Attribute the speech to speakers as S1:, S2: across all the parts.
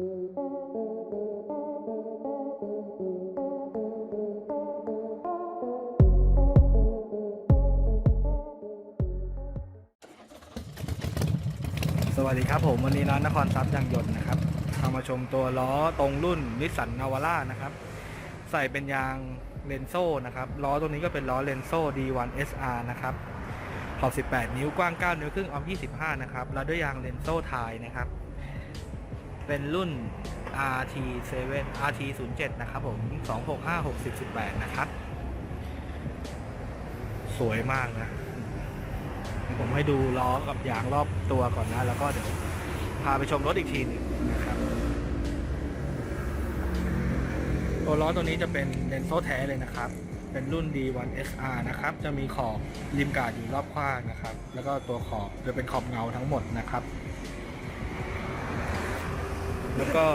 S1: สวัสดีครับผมวันนี้ร้านนครทรัพย์ยางยนต์นะครับพามาชมตัวล้อตรงรุ่นนิสสันนาวาร่านะครับ ใส่เป็นยางเลนโซ่นะครับล้อตรงนี้ก็เป็นล้อเลนโซ่ D1 SR นะครับขอบ 18 นิ้วกว้าง 9 นิ้วครึ่งออม25 นะครับแล้วด้วยยางเลนโซ่ไทยนะครับ เป็นรุ่น RT7 RT07 นะครับผม 265 60 18 นะครับ สวยมากนะ ผมให้ดูล้อกับยางรอบตัวก่อนนะ แล้วก็เดี๋ยวพาไปชมรถอีกทีหนึงนะครับ ตัวล้อตัวนี้จะเป็นเลนโซแท้เลยนะครับ เป็นรุ่น D1 SR นะครับ จะมีขอบริมกาดอยู่รอบข้างนะครับ แล้วก็ตัวขอบจะเป็นขอบเงาทั้งหมดนะครับ แล้วก็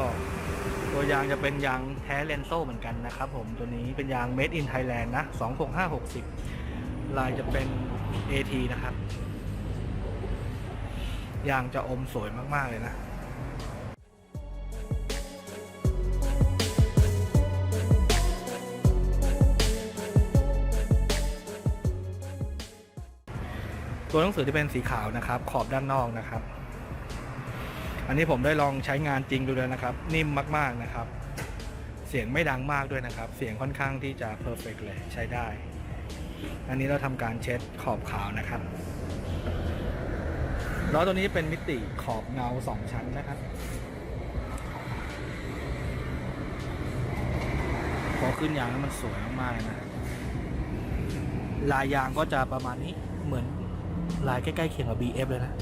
S1: ตัวยางจะเป็นยางแท้เลนโซ่เหมือนกันนะครับผมตัวนี้เป็นยาง Made in Thailand นะ 26560 ลายจะเป็น AT นะครับ ยางจะอมสวยมาก ๆ เลยนะตัวหนังสือที่เป็นสีขาวนะครับ ขอบด้านนอกนะครับ อันนี้ผมได้ลองใช้งานจริงดูแล้วนะครับ นิ่มมากๆนะครับ เสียงไม่ดังมากด้วยนะครับ เสียงค่อนข้างที่จะเพอร์เฟกเลยใช้ได้ อันนี้เราทำการเช็ดขอบขาวนะครับล้อตัวนี้เป็นมิติขอบเงาสองชั้นนะครับพอขึ้นยางแล้วมันสวยมากๆนะลายยางก็จะประมาณนี้เหมือนลายใกล้ๆเคียงกับ BF เลยนะ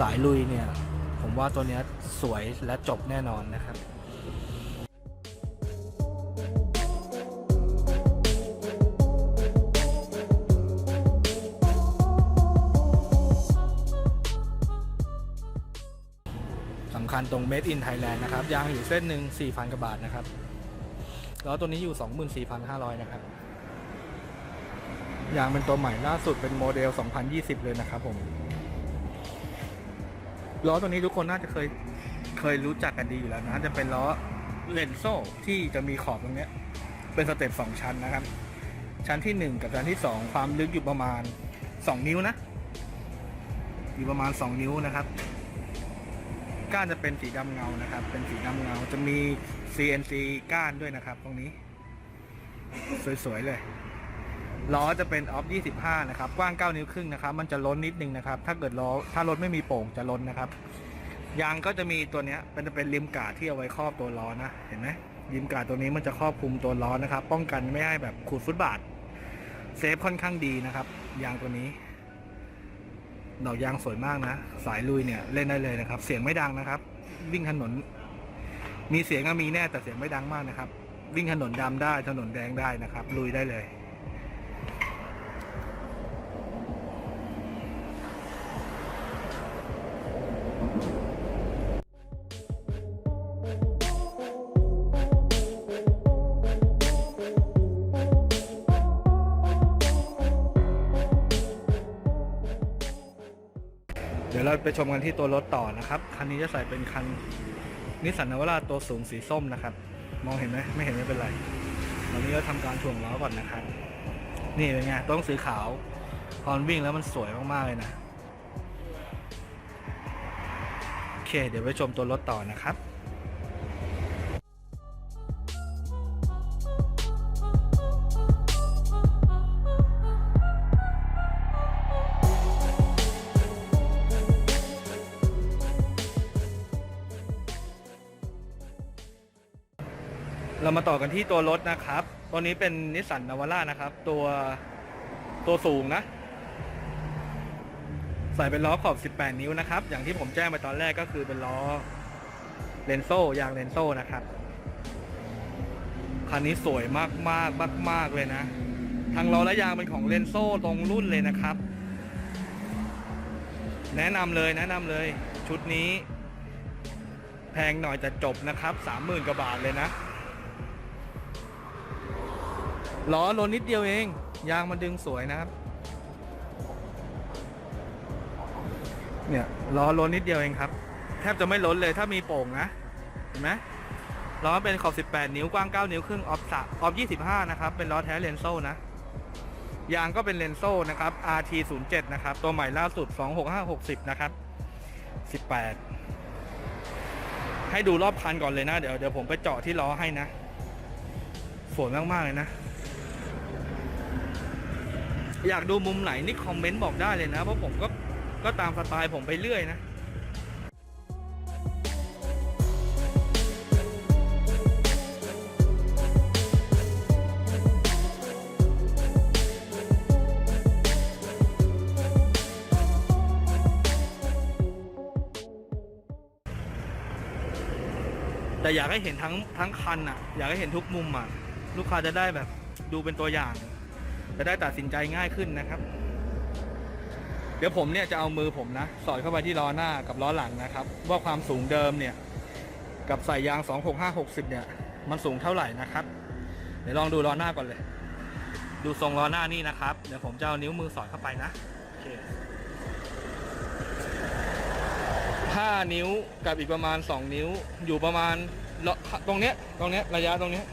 S1: สายลุยเนี่ย ผมว่าตัวนี้สวยและจบแน่นอนนะครับสำคัญตรง Made in Thailand นะครับ ยางอยู่เส้นหนึ่ง4,000กว่าบาทนะครับ แล้วตัวนี้อยู่ 24,500 นะครับ ยางเป็นตัวใหม่ล่าสุดเป็นโมเดล 2020 เลยนะครับผม ล้อตัวนี้ทุกคนน่าจะเคยเคยรู้จักกันดีอยู่แล้วนะจะเป็นล้อเลนโซ่ที่จะมีขอบตรงนี้เป็นสเต็ป2ชั้นนะครับ ชั้นที่1กับชั้นที่2ความลึกอยู่ประมาณ2นิ้วนะ อยู่ประมาณ2นิ้วนะครับก้านจะเป็นสีดำเงานะครับ เป็นสีดำเงาจะมี CNC ก้านด้วยนะครับ ตรงนี้ สวยๆเลย ล้อจะเป็นออฟ 25 นะครับ กว้าง 9 นิ้วครึ่งนะครับ มันจะล้นนิดนึงนะครับ ถ้าเกิดล้อ ถ้ารถไม่มีโป่งจะล้นนะครับ ยางก็จะมีตัวนี้เป็นจะเป็นริมกาดที่เอาไว้ครอบตัวล้อนะ เห็นไหมริมกาดตัวนี้มันจะครอบคลุมตัวล้อนะครับ ป้องกันไม่ให้แบบขูดฟุตบาท เซฟค่อนข้างดีนะครับ ยางตัวนี้ดอกยางสวยมากนะ สายลุยเนี่ยเล่นได้เลยนะครับ เสียงไม่ดังนะครับ วิ่งถนน มีเสียงก็มีแน่แต่เสียงไม่ดังมากนะครับ วิ่งถนนดำได้ถนนแดงได้นะครับ ลุยได้เลย เดี๋ยวเราไปชมกันที่ตัวรถต่อนะครับคันนี้จะใส่เป็นคันนิสสันนวาราตัวสูงสีส้มนะครับ มองเห็นไหมไม่เห็นไม่เป็นไรตอนนี้เราทำการถ่วงล้อก่อนนะครับ นี่เป็นไงต้องสีขาวตอนวิ่งแล้วมันสวยมากๆเลยนะโอเค เดี๋ยวไปชมตัวรถต่อนะครับ เรามาต่อกันที่ตัวรถนะครับ ตัวนี้เป็นนิสสันนาวาร่านะครับ ตัวตัวสูงนะ ใส่เป็นล้อขอบ 18 นิ้วนะครับ อย่างที่ผมแจ้งไปตอนแรกก็คือเป็นล้อเลนโซ่ยางเลนโซ่นะครับ คันนี้สวยมากมากมากมากเลยนะทั้งล้อและยางเป็นของเลนโซ่ตรงรุ่นเลยนะครับ แนะนำเลยแนะนำเลย ชุดนี้ แพงหน่อยแต่จบนะครับ 30,000กว่าบาทเลยนะ ล้อลนนิดเดียวเอง ยางมันดึงสวยนะครับ เนี่ยล้อลนนิดเดียวเองครับ แทบจะไม่ล้นเลยถ้ามีโป่งนะ เห็นไหมล้อเป็นขอบ 18 นิ้วกว้าง 9 นิ้วครึ่งออฟสะออฟ25 นะครับ เป็นล้อแท้เลนโซ่นะ ยางก็เป็นเลนโซ่นะครับ RT 0 7นะครับ ตัวใหม่ล่าสุด 26560 นะครับ 18 ให้ดูรอบคันก่อนเลยนะ เดี๋ยวเดี๋ยวผมไปเจาะที่ล้อให้นะ สวยมาก ๆ เลยนะ อยากดูมุมไหนนี่คอมเมนต์บอกได้เลยนะเพราะผมก็ก็ตามสไตล์ผมไปเรื่อยนะแต่อยากให้เห็นทั้งทั้งคันอะ อยากให้เห็นทุกมุมอะ ลูกค้าจะได้แบบดูเป็นตัวอย่าง จะได้ตัดสินใจง่ายขึ้นนะครับ เดี๋ยวผมเนี่ยจะเอามือผมนะ สอดเข้าไปที่ล้อหน้ากับล้อหลังนะครับ ว่าความสูงเดิมเนี่ย กับใส่ยาง 26560 เนี่ย มันสูงเท่าไหร่นะครับ เดี๋ยวลองดูล้อหน้าก่อนเลย ดูทรงล้อหน้านี่นะครับ เดี๋ยวผมจะเอานิ้วมือสอดเข้าไปนะโอเค5นิ้วกับอีกประมาณ 2 นิ้วอยู่ประมาณตรงเนี้ยตรงเนี้ยระยะตรงเนี้ย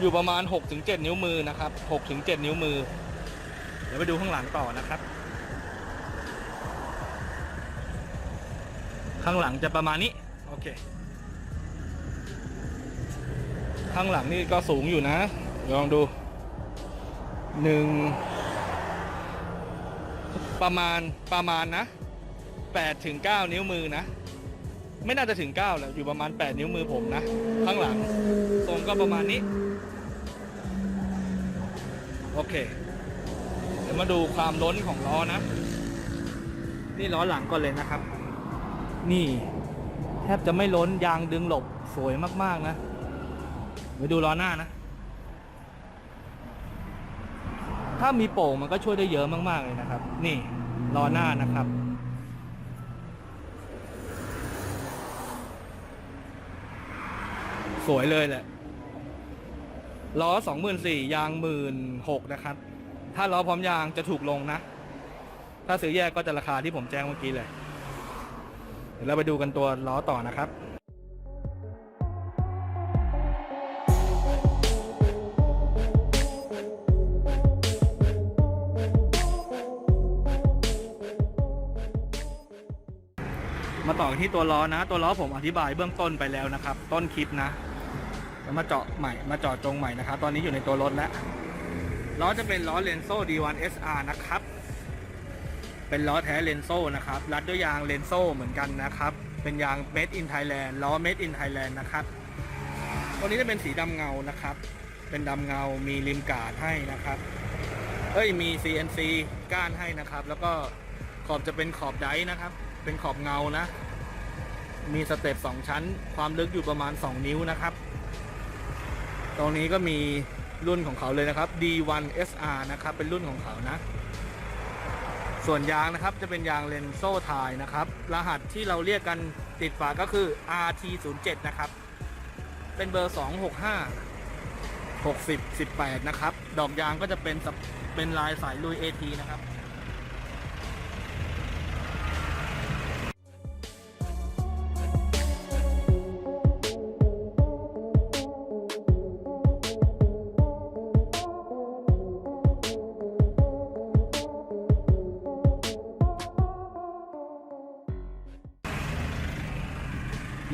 S1: อยู่ประมาณ 6-7 นิ้วมือนะครับ 6-7 นิ้วมือ เดี๋ยวไปดูข้างหลังต่อนะครับ ข้างหลังจะประมาณนี้ โอเค ข้างหลังนี่ก็สูงอยู่นะ ลองดูหนึ่งประมาณประมาณนะ8ถึง9นิ้วมือนะ ไม่น่าจะถึง9แล้วอยู่ประมาณ 8 นิ้วมือผมนะ ข้างหลังทรงก็ประมาณนี้ โอเค เดี๋ยวมาดูความล้นของล้อนะ นี่ล้อหลังก่อนเลยนะครับ นี่ แทบจะไม่ล้นยางดึงหลบสวยมากๆนะไปดูล้อหน้านะ ถ้ามีโป่งมันก็ช่วยได้เยอะมากๆเลยนะครับ นี่ล้อหน้านะครับสวยเลยแหละ ล้อสองหมื่นสี่ยางหมื่นหกนะครับ ถ้าล้อพร้อมยางจะถูกลงนะ ถ้าซื้อแยกก็จะราคาที่ผมแจ้งเมื่อกี้เลย เดี๋ยวเราไปดูกันตัวล้อต่อนะครับมาต่อที่ตัวล้อนะ ตัวล้อผมอธิบายเบื้องต้นไปแล้วนะครับ ต้นคลิปนะ แล้วมาเจาะใหม่มาเจาะจงใหม่นะครับ ตอนนี้อยู่ในตัวรถแล้วล้อจะเป็นล้อเลนโซ่ D1 SR นะครับ เป็นล้อแท้เลนโซ่นะครับ รัดด้วยยางเลนโซ่เหมือนกันนะครับ เป็นยาง Made in Thailand ล้อ Made in Thailand นะครับ ตัวนี้จะเป็นสีดำเงานะครับ เป็นดำเงา มีริมกาดให้นะครับ เอ้ย มี CNC ก้านให้นะครับ แล้วก็ขอบจะเป็นขอบไดนะครับ เป็นขอบเงานะ มีสเต็ป2ชั้น ความลึกอยู่ประมาณ 2 นิ้วนะครับ ตรงนี้ก็มีรุ่นของเขาเลยนะครับ D1 SR นะครับ เป็นรุ่นของเขานะ ส่วนยางนะครับจะเป็นยางเลนโซ่ไทยนะครับ รหัสที่เราเรียกกันติดฝาก็คือ RT07 นะครับ เป็นเบอร์ 265 60 18 นะครับ ดอกยางก็จะเป็นเป็นลายสายลุย AT นะครับ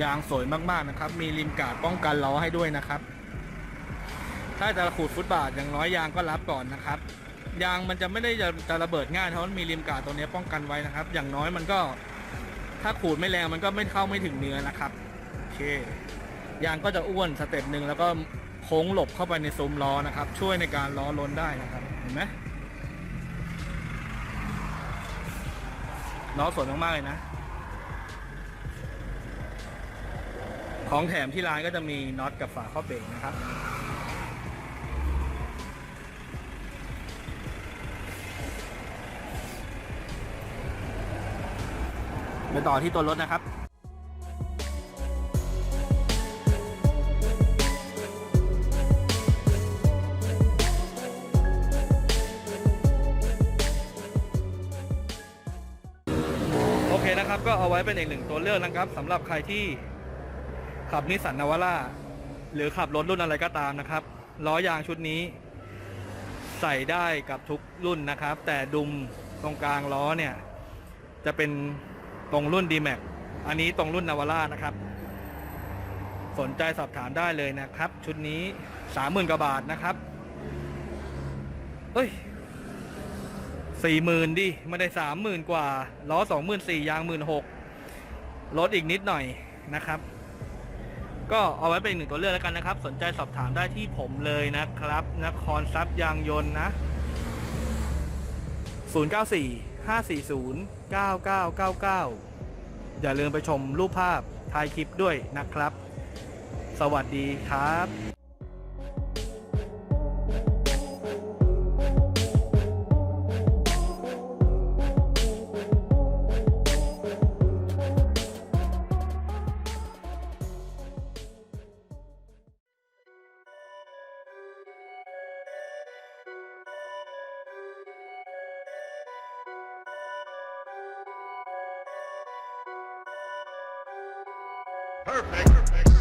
S1: ยางสวยมากๆนะครับ มีริมกาดป้องกันล้อให้ด้วยนะครับ ถ้าจะขูดฟุตบาทอย่างน้อยยางก็รับก่อนนะครับ ยางมันจะไม่ได้จะจะระเบิดง่ายเพราะมันมีริมกาดตัวนี้ป้องกันไว้นะครับ อย่างน้อยมันก็ ถ้าขูดไม่แรงมันก็ไม่เข้าไม่ถึงเนื้อนะครับโอเคยางก็จะอ้วนสเต็ปหนึ่งแล้วก็โค้งหลบเข้าไปในซุ้มล้อนะครับ ช่วยในการล้อล้นได้นะครับเห็นไหมล้อสวยมากๆเลยนะ ของแถมที่ร้านก็จะมีน็อตกับฝาข้อเบรกนะครับ ไปต่อที่ตัวรถนะครับโอเคนะครับก็เอาไว้เป็นอีกหนึ่งตัวเลือกนะครับสำหรับใครที่ ขับนิสสันนาวาร่าหรือขับรถรุ่นอะไรก็ตามนะครับล้อยางชุดนี้ ใส่ได้กับทุกรุ่นนะครับ แต่ดุมตรงกลางล้อเนี่ย จะเป็นตรงรุ่น d m a x อันนี้ตรงรุ่นนาวาร่านะครับ สนใจสอบถามได้เลยนะครับ ชุดนี้สามหมื่นกว่าบาทนะครับเอ้ยสี่หมื่นดิไม่ได้สามหมื่นกว่าล้อสองหมื่นสี่ยางหมื่นหกลดอีกนิดหน่อยนะครับ ก็เอาไว้เป็นอีกหนึ่งตัวเลือกแล้วกันนะครับ สนใจสอบถามได้ที่ผมเลยนะครับ นครทรัพย์ยางยนต์นะ 094 540 9999 อย่าลืมไปชมรูปภาพท้ายคลิปด้วยนะครับ สวัสดีครับ
S2: Perfect. Perfect.